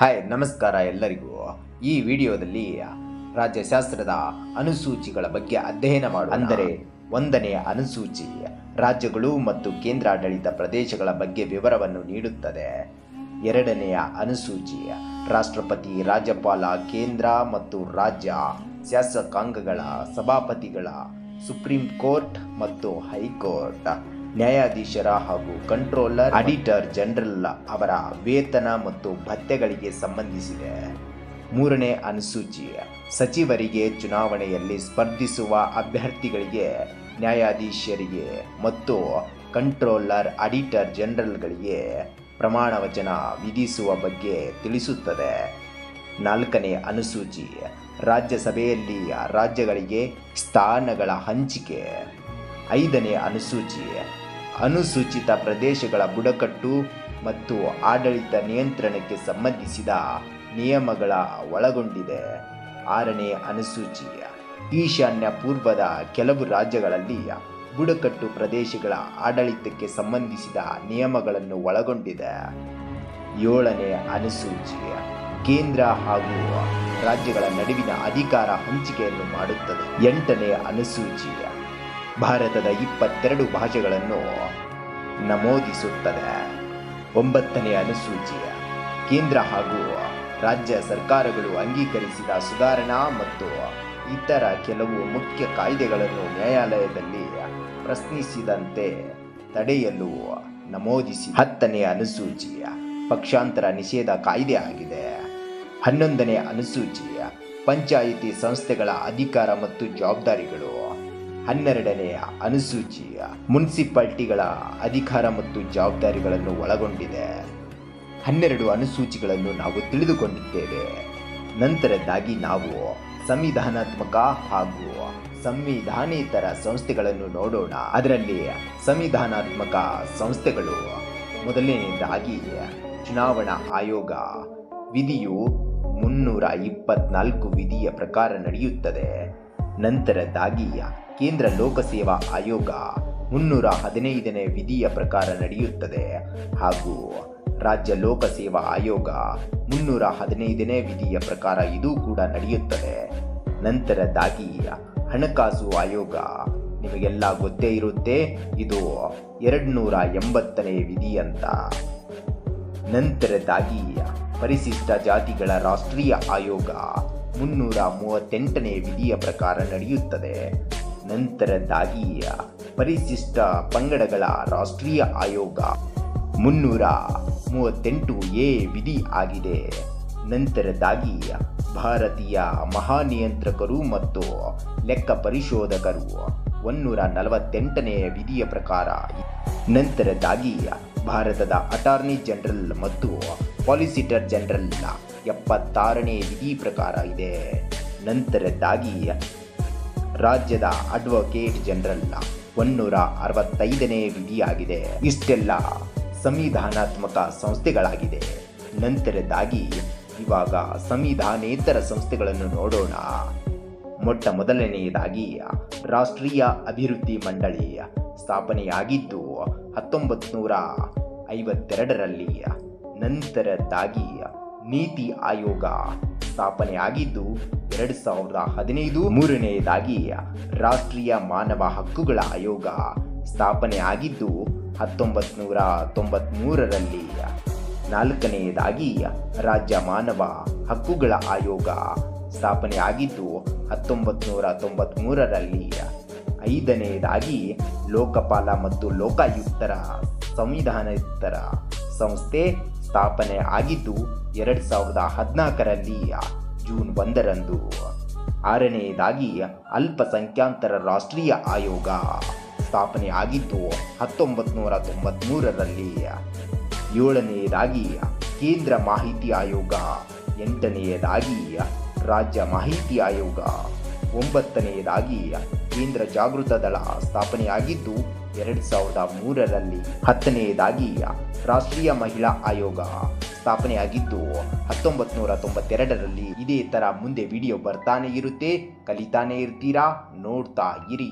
Hi ನಮಸ್ಕಾರ ಎಲ್ಲರಿಗೂ. ಈ ವಿಡಿಯೋದಲ್ಲಿ ರಾಜ್ಯಶಾಸ್ತ್ರದ ಅನುಸೂಚಿಗಳ ಬಗ್ಗೆ ಅಧ್ಯಯನ ಮಾಡು ಅಂದರೆ? ಒಂದನೆಯ ಅನುಸೂಚಿ ರಾಜ್ಯಗಳು ಮತ್ತು ಕೇಂದ್ರಾಡಳಿತ ಪ್ರದೇಶಗಳ ಬಗ್ಗೆ ವಿವರವನ್ನು ನೀಡುತ್ತದೆ. ಎರಡನೆಯ ಅನುಸೂಚಿ ರಾಷ್ಟ್ರಪತಿ ರಾಜ್ಯಪಾಲ ಕೇಂದ್ರ ಮತ್ತು ರಾಜ್ಯ ಶಾಸಕಾಂಗಗಳ ಸಭಾಪತಿಗಳ ಸುಪ್ರೀಂ ಕೋರ್ಟ್ ಮತ್ತು ಹೈಕೋರ್ಟ್. ನ್ಯಾಯಾಧೀಶರ ಹಾಗೂ ಕಂಟ್ರೋಲರ್ ಅಡಿಟರ್ ಜನರಲ್ ಅವರ ವೇತನ ಮತ್ತು ಭತ್ಯೆಗಳಿಗೆ ಸಂಬಂಧಿಸಿದೆ. ಮೂರನೇ ಅನುಸೂಚಿ, ಸಚಿವರಿಗೆ ಚುನಾವಣೆಯಲ್ಲಿ ಸ್ಪರ್ಧಿಸುವ ಅಭ್ಯರ್ಥಿಗಳಿಗೆ, ನ್ಯಾಯಾಧೀಶರಿಗೆ ಮತ್ತು ಕಂಟ್ರೋಲರ್ ಅಡಿಟರ್ ಜನರಲ್ಗಳಿಗೆ ಪ್ರಮಾಣ ವಚನ ವಿಧಿಸುವ ಬಗ್ಗೆ ತಿಳಿಸುತ್ತದೆ. ನಾಲ್ಕನೇ ಅನುಸೂಚಿ, ರಾಜ್ಯಸಭೆಯಲ್ಲಿ ರಾಜ್ಯಗಳಿಗೆ ಸ್ಥಾನಗಳ ಹಂಚಿಕೆ. ಐದನೇ ಅನುಸೂಚಿ ಅನುಸೂಚಿತ ಪ್ರದೇಶಗಳ ಬುಡಕಟ್ಟು ಮತ್ತು ಆಡಳಿತ ನಿಯಂತ್ರಣಕ್ಕೆ ಸಂಬಂಧಿಸಿದ ನಿಯಮಗಳ ಒಳಗೊಂಡಿದೆ. ಆರನೇ ಅನುಸೂಚಿ, ಈಶಾನ್ಯ ಪೂರ್ವದ ಕೆಲವು ರಾಜ್ಯಗಳಲ್ಲಿ ಬುಡಕಟ್ಟು ಪ್ರದೇಶಗಳ ಆಡಳಿತಕ್ಕೆ ಸಂಬಂಧಿಸಿದ ನಿಯಮಗಳನ್ನು ಒಳಗೊಂಡಿದೆ. ಏಳನೇ ಅನುಸೂಚಿ, ಕೇಂದ್ರ ಹಾಗೂ ರಾಜ್ಯಗಳ ನಡುವಿನ ಅಧಿಕಾರ ಹಂಚಿಕೆಯನ್ನು ಮಾಡುತ್ತದೆ. ಎಂಟನೇ ಅನುಸೂಚಿ ಭಾರತದ ಇಪ್ಪತ್ತೆರಡು ಭಾಷೆಗಳನ್ನು ನಮೂದಿಸುತ್ತದೆ. ಒಂಬತ್ತನೇ ಅನುಸೂಚಿಯ ಕೇಂದ್ರ ಹಾಗೂ ರಾಜ್ಯ ಸರ್ಕಾರಗಳು ಅಂಗೀಕರಿಸಿದ ಸುಧಾರಣಾ ಮತ್ತು ಇತರ ಕೆಲವು ಮುಖ್ಯ ಕಾಯ್ದೆಗಳನ್ನು ನ್ಯಾಯಾಲಯದಲ್ಲಿ ಪ್ರಶ್ನಿಸಿದಂತೆ ತಡೆಯಲು ನಮೂದಿಸಿ ಹತ್ತನೇ ಅನುಸೂಚಿಯ ಪಕ್ಷಾಂತರ ನಿಷೇಧ ಕಾಯ್ದೆ ಆಗಿದೆ. ಹನ್ನೊಂದನೇ ಅನುಸೂಚಿಯ ಪಂಚಾಯಿತಿ ಸಂಸ್ಥೆಗಳ ಅಧಿಕಾರ ಮತ್ತು ಜವಾಬ್ದಾರಿಗಳು. ಹನ್ನೆರಡನೆಯ ಅನುಸೂಚಿಯ ಮುನ್ಸಿಪಾಲ್ಟಿಗಳ ಅಧಿಕಾರ ಮತ್ತು ಜವಾಬ್ದಾರಿಗಳನ್ನು ಒಳಗೊಂಡಿದೆ. ಹನ್ನೆರಡು ಅನುಸೂಚಿಗಳನ್ನು ನಾವು ತಿಳಿದುಕೊಂಡಿದ್ದೇವೆ. ನಂತರದ್ದಾಗಿ ನಾವು ಸಂವಿಧಾನಾತ್ಮಕ ಹಾಗೂ ಸಂವಿಧಾನೇತರ ಸಂಸ್ಥೆಗಳನ್ನು ನೋಡೋಣ. ಅದರಲ್ಲಿ ಸಂವಿಧಾನಾತ್ಮಕ ಸಂಸ್ಥೆಗಳು ಮೊದಲನೆಯದಾಗಿ ಚುನಾವಣಾ ಆಯೋಗ ವಿಧಿಯು ಮುನ್ನೂರ ಇಪ್ಪತ್ನಾಲ್ಕು ವಿಧಿಯ ಪ್ರಕಾರ ನಡೆಯುತ್ತದೆ. ನಂತರದಾಗಿ ಕೇಂದ್ರ ಲೋಕಸೇವಾ ಆಯೋಗ ಮುನ್ನೂರ ಹದಿನೈದನೇ ವಿಧಿಯ ಪ್ರಕಾರ ನಡೆಯುತ್ತದೆ. ಹಾಗೂ ರಾಜ್ಯ ಲೋಕಸೇವಾ ಆಯೋಗ ಮುನ್ನೂರ ಹದಿನೈದನೇ ವಿಧಿಯ ಪ್ರಕಾರ ಇದು ಕೂಡ ನಡೆಯುತ್ತದೆ. ನಂತರದಾಗಿ ಹಣಕಾಸು ಆಯೋಗ ನಿಮಗೆಲ್ಲ ಗೊತ್ತೇ ಇರುತ್ತೆ, ಇದು ಎರಡು ನೂರ ಎಂಬತ್ತನೇ ವಿಧಿ ಅಂತ. ನಂತರದಾಗಿ ಪರಿಶಿಷ್ಟ ಜಾತಿಗಳ ರಾಷ್ಟ್ರೀಯ ಆಯೋಗ ಮುನ್ನೂರ ಮೂವತ್ತೆಂಟನೇ ವಿಧಿಯ ಪ್ರಕಾರ ನಡೆಯುತ್ತದೆ. ನಂತರದಾಗಿ ಪರಿಶಿಷ್ಟ ಪಂಗಡಗಳ ರಾಷ್ಟ್ರೀಯ ಆಯೋಗ ಮುನ್ನೂರ ಮೂವತ್ತೆಂಟು ಎ ವಿಧಿ ಆಗಿದೆ. ನಂತರದಾಗಿ ಭಾರತೀಯ ಮಹಾನಿಯಂತ್ರಕರು ಮತ್ತು ಲೆಕ್ಕ ಪರಿಶೋಧಕರು ಒನ್ನೂರ ನಲವತ್ತೆಂಟನೇ ವಿಧಿಯ ಪ್ರಕಾರ ನಂತರದಾಗಿ ಭಾರತದ ಅಟಾರ್ನಿ ಜನರಲ್ ಮತ್ತು ಪಾಲಿಸಿಟರ್ ಜನರಲ್ ಎಪ್ಪತ್ತಾರನೇ ವಿಧಿ ಪ್ರಕಾರ ಇದೆ. ನಂತರದಾಗಿ ರಾಜ್ಯದ ಅಡ್ವೊಕೇಟ್ ಜನರಲ್ ಒನ್ನೂರ ಅರವತ್ತೈದನೇ ವಿಧಿಯಾಗಿದೆ. ಇಷ್ಟೆಲ್ಲ ಸಂವಿಧಾನಾತ್ಮಕ ಸಂಸ್ಥೆಗಳಾಗಿದೆ. ನಂತರದಾಗಿ ಇವಾಗ ಸಂವಿಧಾನೇತರ ಸಂಸ್ಥೆಗಳನ್ನು ನೋಡೋಣ. ಮೊಟ್ಟ ಮೊದಲನೆಯದಾಗಿ ರಾಷ್ಟ್ರೀಯ ಅಭಿವೃದ್ಧಿ ಮಂಡಳಿ ಸ್ಥಾಪನೆಯಾಗಿದ್ದು ಹತ್ತೊಂಬತ್ತು ನೂರ ಐವತ್ತೆರಡರಲ್ಲಿ ನಂತರದಾಗಿ ನೀತಿ ಆಯೋಗ ಸ್ಥಾಪನೆಯಾಗಿದ್ದು ಎರಡು ಸಾವಿರದ ಹದಿನೈದು ಮೂರನೆಯದಾಗಿ ರಾಷ್ಟ್ರೀಯ ಮಾನವ ಹಕ್ಕುಗಳ ಆಯೋಗ ಸ್ಥಾಪನೆ ಆಗಿದ್ದು ಹತ್ತೊಂಬತ್ತು ನೂರ ತೊಂಬತ್ತ್ಮೂರರಲ್ಲಿ ನಾಲ್ಕನೆಯದಾಗಿ ರಾಜ್ಯ ಮಾನವ ಹಕ್ಕುಗಳ ಆಯೋಗ ಸ್ಥಾಪನೆ ಆಗಿದ್ದು ಹತ್ತೊಂಬತ್ತು ನೂರ ತೊಂಬತ್ತ್ಮೂರರಲ್ಲಿ ಐದನೆಯದಾಗಿ ಲೋಕಪಾಲ ಮತ್ತು ಲೋಕಾಯುಕ್ತರ ಸಂವಿಧಾನಯುಕ್ತರ ಸಂಸ್ಥೆ ಸ್ಥಾಪನೆ ಆಗಿದ್ದು ಎರಡು ಸಾವಿರದ ಹದಿನಾಲ್ಕರಲ್ಲಿ ಜೂನ್ ಒಂದರಂದು. ಆರನೆಯದಾಗಿ ಅಲ್ಪಸಂಖ್ಯಾತರ ರಾಷ್ಟ್ರೀಯ ಆಯೋಗ ಸ್ಥಾಪನೆ ಆಗಿದ್ದು ಹತ್ತೊಂಬತ್ತು ನೂರ ತೊಂಬತ್ತ್ಮೂರರಲ್ಲಿ ಏಳನೆಯದಾಗಿ ಕೇಂದ್ರ ಮಾಹಿತಿ ಆಯೋಗ, ಎಂಟನೆಯದಾಗಿ ರಾಜ್ಯ ಮಾಹಿತಿ ಆಯೋಗ, ಒಂಬತ್ತನೆಯದಾಗಿ ಕೇಂದ್ರ ಜಾಗೃತ ದಳ ಸ್ಥಾಪನೆಯಾಗಿದ್ದು, ಎರಡು ಸಾವಿರದ ಮೂರರಲ್ಲಿ ಹತ್ತನೆಯದಾಗಿ ರಾಷ್ಟ್ರೀಯ ಮಹಿಳಾ ಆಯೋಗ ಸ್ಥಾಪನೆಯಾಗಿದ್ದು ಹತ್ತೊಂಬತ್ತು ನೂರ ತೊಂಬತ್ತೆರಡರಲ್ಲಿ ಇದೇ ತರ ಮುಂದೆ ವಿಡಿಯೋ ಬರ್ತಾನೆ ಇರುತ್ತೆ. ಕಲಿತಾನೆ ಇರ್ತೀರಾ? ನೋಡ್ತಾ ಇರಿ.